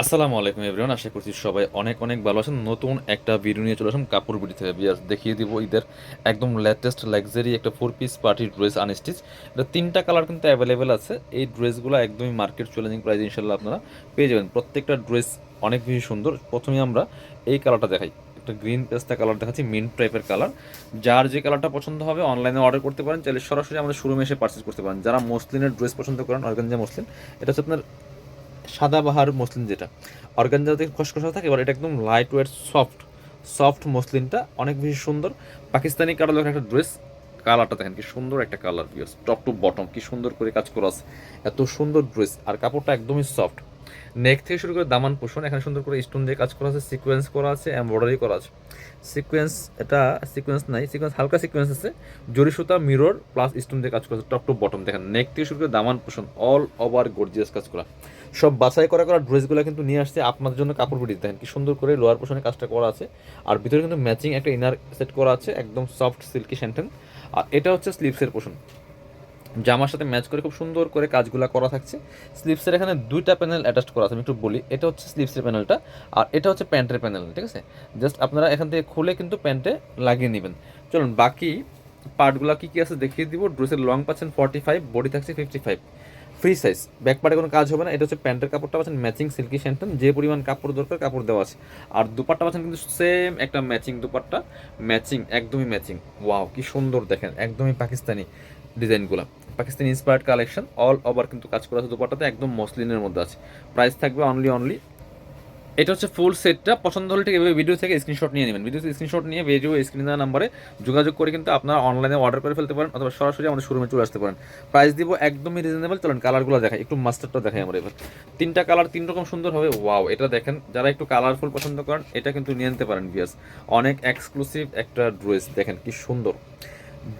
আসসালামু আলাইকুম এভরিওয়ান, আশা করছি সবাই অনেক অনেক ভালো আছেন। নতুন একটা ভিডিও নিয়ে চলে আসলাম কাপড় বিড়ি থেকে। বিয়াস, দেখিয়ে দিব ঈদের একদম লেটেস্ট লাক্সারি একটা four piece party dress unstitch এটা তিনটা কালার কিন্তু অ্যাভেলেবেল আছে। এই ড্রেসগুলো একদমই মার্কেট চ্যালেঞ্জিং প্রাইস ইনশাল্লাহ আপনারা পেয়ে যাবেন। প্রত্যেকটা ড্রেস অনেক বেশি সুন্দর। প্রথমে আমরা এই কালারটা দেখাই। একটা গ্রিন পেস্তা কালার দেখাচ্ছি মিন্ট টাইপের কালার যার যে কালারটা পছন্দ হবে অনলাইনে অর্ডার করতে পারেন। চাইলে সরাসরি আমাদের শোরুমে এসে পার্চেস করতে পারেন। যারা মসলিনের ড্রেস পছন্দ করেন, অর্গানজা মসলিন, এটা হচ্ছে আপনার সাদাবাহার মসলিন যেটা। অর্গানজাতে খসখসা থাকে, এবার এটা একদম লাইট ওয়েট সফট সফট মসলিনটা, অনেক বেশি সুন্দর। পাকিস্তানি কালার একটা ড্রেস কালারটা দেখেন কি সুন্দর একটা কালার টপ টু বটম কি সুন্দর করে কাজ করা আছে। এত সুন্দর ড্রেস আর কাপড়টা একদমই সফট নেক থেকে শুরু করে দামান পোষণ, এখানে সুন্দর করে স্টোন দিয়ে কাজ করা আছে সিকোয়েন্স করা আছে এমব্রয়ডারি করা আছে। সিকোয়েন্স এটা সিকোয়েন্স নাই সিকোয়েন্স হালকা সিকোয়েন্স আছে। জরি সুতা মিরর প্লাস স্টোন দিয়ে কাজ করা আছে টপ টু বটম দেখেন নেক থেকে শুরু করে দামান পোষণ অল ওভার গর্জিয়াস কাজ করা। সব বাছাই করা করা ড্রেসগুলো কিন্তু নিয়ে আসছে আপনাদের জন্য কাপড় পিটি দেখেন, কি সুন্দর করে লোয়ার পোষণে কাজটা করা আছে। আর ভিতরে কিন্তু ম্যাচিং একটা ইনার সেট করা আছে, একদম সফট সিল্কি স্যান্টেন আর এটা হচ্ছে স্লিভসের পোষণ। জামার সাথে ম্যাচ করে খুব সুন্দর করে কাজগুলো করা থাকছে। স্লিপসের এখানে দুইটা প্যানেল অ্যাটাচ করা আছে, আমি একটু বলি। এটা হচ্ছে স্লিপসের প্যানেলটা আর এটা হচ্ছে প্যান্টের প্যানেল, ঠিক আছে? জাস্ট আপনারা এখান থেকে খুলে কিন্তু প্যান্টে লাগিয়ে নেবেন। চলুন, বাকি পার্টগুলো কী কী আছে দেখিয়ে দিব। ড্রেসের লং পাচ্ছেন ফর্টি ফাইভ বডি থাকছে fifty five free size back পার্টে কোনো কাজ হবে না। এটা হচ্ছে প্যান্টের কাপড়টা পাচ্ছেন ম্যাচিং সিল্কি স্যান্টন যে পরিমাণ কাপড় দরকার কাপড় দেওয়া আছে। আর দুপাট্টা পাচ্ছেন কিন্তু সেম একটা ম্যাচিং দুপাট্টা। ম্যাচিং একদমই ম্যাচিং ওয়াও কি সুন্দর দেখেন, একদমই পাকিস্তানি ডিজাইনগুলো। Pakistani inspired collection all over কিন্তু কাজ করা আছে দুপাট্টাতে, একদম মসলিনের মধ্যে আছে। প্রাইস থাকবে অনলি অনলি এটা হচ্ছে ফুল সেটটা পছন্দ হলে ঠিক এভাবে ভিডিও থেকে স্ক্রিনশট নিয়ে নেবেন। ভিডিও স্ক্রিনশট নিয়ে ভিডিও স্ক্রিন দেওয়া নাম্বারে যোগাযোগ করে কিন্তু আপনারা অনলাইনে অর্ডার করে ফেলতে পারেন অথবা সরাসরি আমাদের শোরুমে চলে আসতে পারেন। প্রাইস দিব একদমই রিজনেবল চলেন কালারগুলো দেখাই। একটু মাস্টারটা দেখাই আমরা এবার। তিনটা কালার তিন রকম সুন্দর হবে। ওয়াও এটা দেখেন। যারা একটু কালারফুল পছন্দ করেন, এটা কিন্তু নিয়ে নিতে পারেন বিয়াস অনেক এক্সক্লুসিভ একটা ড্রেস দেখেন কি সুন্দর।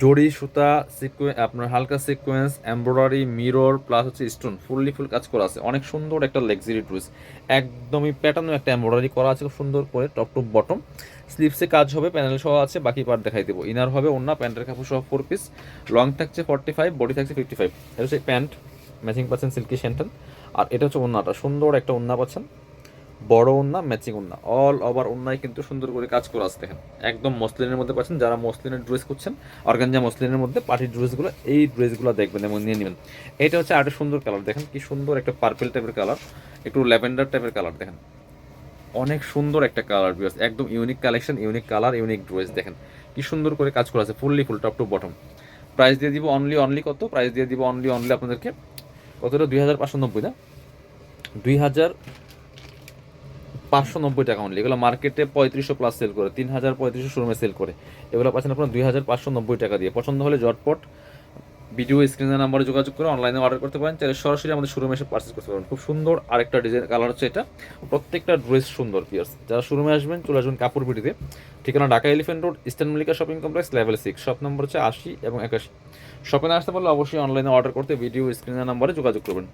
জড়ি, সুতা সিকুয়ে আপনার হালকা সিকোয়েন্স এমব্রয়ডারি মিরর প্লাস হচ্ছে স্টোন ফুললি ফুল কাজ করা আছে। অনেক সুন্দর একটা লাক্সারি ড্রেস একদমই প্যাটার্নও একটা এমব্রয়ডারি করা আছে, খুব সুন্দর করে টপ টু বটম স্লিভসে কাজ হবে প্যানেল সহ আছে, বাকি পার্ট দেখাই দেবো। ইনার হবে অন্য প্যান্টের কাপড় সহ ফোর পিস লং থাকছে ফর্টি ফাইভ বডি থাকছে ফিফটি ফাইভ এটা হচ্ছে প্যান্ট ম্যাচিং পাচ্ছেন সিল্কি স্যান্টন আর এটা হচ্ছে ওন্নাটা সুন্দর একটা ওন্না পাচ্ছেন। বড় ওন্না ম্যাচিং ওন্না অল ওভার ওন্নায় কিন্তু সুন্দর করে কাজ করে আছে দেখেন একদম মসলিনের মধ্যে পাচ্ছেন, যারা মসলিনের ড্রেস করছেন, অর্গানজা মসলিনের মধ্যে পার্টির ড্রেসগুলো এই ড্রেসগুলো দেখবেন এবং নিয়ে নেবেন। এটা হচ্ছে আরেকটা সুন্দর কালার দেখেন কি সুন্দর একটা পার্পেল টাইপের কালার একটু ল্যাভেন্ডার টাইপের কালার দেখেন। অনেক সুন্দর একটা কালার বিকজ একদম unique collection unique colour unique dress দেখেন। কি সুন্দর করে কাজ করা আছে fully full top to bottom price দিয়ে দিব অনলি অনলি কত? প্রাইস দিয়ে দিব অনলি অনলি আপনাদেরকে, কতটা? দুই হাজার পাঁচশো নব্বই, না? দুই হাজার পাঁচশো নব্বই টাকা অনলি এগুলো মার্কেটে পঁয়ত্রিশশো প্লাস সেল করে তিন হাজার পঁয়ত্রিশশো শোরুমে সেল করে। এগুলো পাচ্ছেন আপনার দুই হাজার পাঁচশো নব্বই টাকা দিয়ে। পছন্দ হলে জটপট ভিডিও স্ক্রিনের নাম্বারে যোগাযোগ করে অনলাইনে অর্ডার করতে পারেন। চাইলে সরাসরি আমাদের শোরুমে এসে পার্চেস করতে পারেন। খুব সুন্দর আরেকটা ডিজাইন কালার হচ্ছে এটা। প্রত্যেকটা ড্রেস সুন্দর পিয়ার্স যারা শোরুমে আসবেন, চলে আসবেন কাপড় বিটিতে ঠিকানা Dhaka Elephant Road Eastern Mallika shopping complex level six shop number হচ্ছে আশি এবং একাশি। শপে আসতে পারলে অবশ্যই অনলাইনে অর্ডার করতে ভিডিও স্ক্রিনের নাম্বারে যোগাযোগ করবেন।